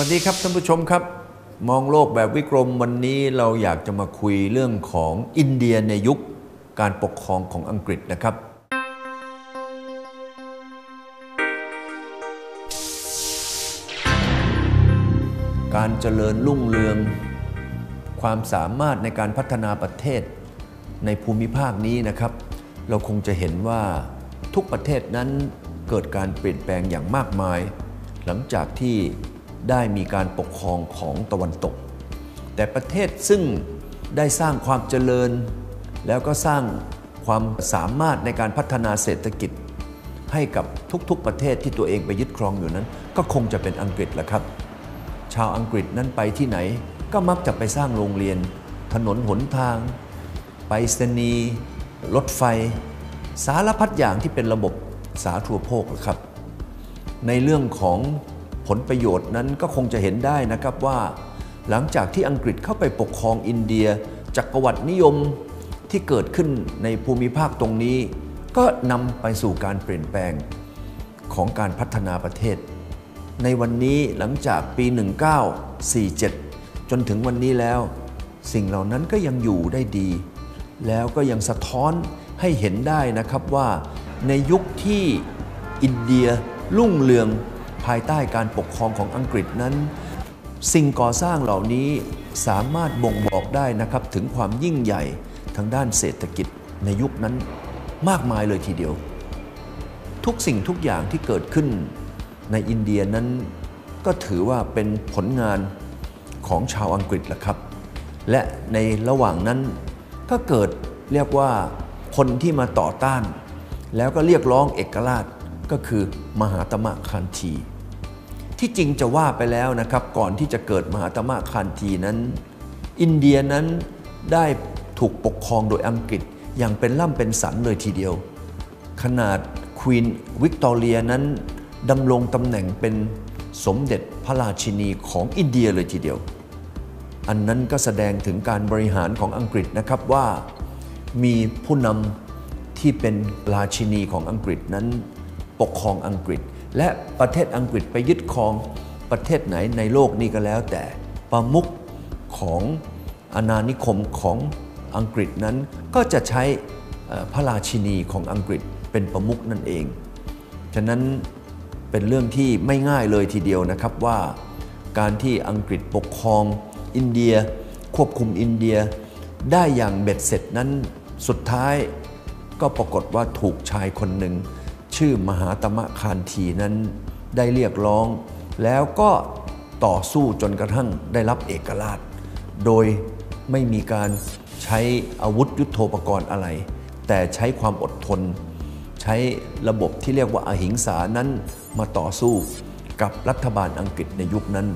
วัสดีครับท่านผู้ชมครับ มองโลกแบบวิกรมวันนี้เราอยากจะมาคุยเรื่องของอินเดียในยุคการปกครองของอังกฤษนะครับ การเจริญรุ่งเรือง ความสามารถในการพัฒนาประเทศในภูมิภาคนี้นะครับ เราคงจะเห็นว่าทุกประเทศนั้นเกิดการเปลี่ยนแปลงอย่างมากมาย หลังจากที่ ได้มีการปกครองของตะวันตก แต่ประเทศซึ่งได้สร้างความเจริญ แล้วก็สร้างความสามารถในการพัฒนาเศรษฐกิจ ให้กับทุกๆประเทศที่ตัวเองไปยึดครองอยู่นั้น ก็คงจะเป็นอังกฤษแหละครับ ชาวอังกฤษนั้นไปที่ไหน ก็มักจะไปสร้างโรงเรียน ถนนหนทาง ไปรษณีรถไฟ สารพัดอย่างที่เป็นระบบสาธารณโภคครับ ในเรื่องของ ผลประโยชน์นั้นก็คงจะเห็นได้นะครับว่า หลังจากที่อังกฤษเข้าไปปกครองอินเดีย จักรวรรดินิยมที่เกิดขึ้นในภูมิภาคตรงนี้ ก็นำไปสู่การเปลี่ยนแปลงของการพัฒนาประเทศ ในวันนี้หลังจากปี 1947 จนถึงวันนี้แล้ว สิ่งเหล่านั้นก็ยังอยู่ได้ดี แล้วก็ยังสะท้อนให้เห็นได้นะครับว่า ในยุคที่อินเดียรุ่งเรือง ภายใต้การปกครองของอังกฤษนั้น สิ่งก่อสร้างเหล่านี้สามารถบ่งบอกได้นะครับถึงความยิ่งใหญ่ทางด้านเศรษฐกิจในยุคนั้นมากมายเลยทีเดียว ทุกสิ่งทุกอย่างที่เกิดขึ้นในอินเดียนั้นก็ถือว่าเป็นผลงานของชาวอังกฤษแหละครับ และในระหว่างนั้นก็เกิดเรียกว่าคนที่มาต่อต้าน แล้วก็เรียกร้องเอกราชก็คือมหาตมะคานที ที่จริงจะว่าไปแล้วนะครับ ก่อนที่จะเกิดมหาตมะคานทีนั้น อินเดียนั้นได้ถูกปกครองโดยอังกฤษอย่างเป็นล่ำเป็นสันเลยทีเดียว ขนาดควีนวิกตอเรียนั้นดำรงตำแหน่งเป็นสมเด็จพระราชินีของอินเดียเลยทีเดียว อันนั้นก็แสดงถึงการบริหารของอังกฤษนะครับว่ามีผู้นำที่เป็นราชินีของอังกฤษนั้นปกครองอังกฤษ และประเทศอังกฤษไปยึดครองประเทศไหนในโลกนี้ก็แล้ว แต่ประมุขของอาณานิคมของอังกฤษนั้น ก็จะใช้พระราชินีของอังกฤษเป็นประมุขนั่นเอง ฉะนั้นเป็นเรื่องที่ไม่ง่ายเลยทีเดียวนะครับว่าการที่อังกฤษปกครองอินเดีย ควบคุมอินเดีย ได้อย่างเบ็ดเสร็จนั้นสุดท้ายก็ปรากฏว่าถูกชายคนหนึ่ง ชื่อมหาตมะคานทีนั้นได้เรียกร้อง แล้วก็ต่อสู้จนกระทั่งได้รับเอกราช โดยไม่มีการใช้อาวุธยุโทโธปกรณ์อะไร แต่ใช้ความอดทน ใช้ระบบที่เรียกว่าอาหิงสานั้นมาต่อสู้กับรัฐบาลอังกฤษในยุคนั้น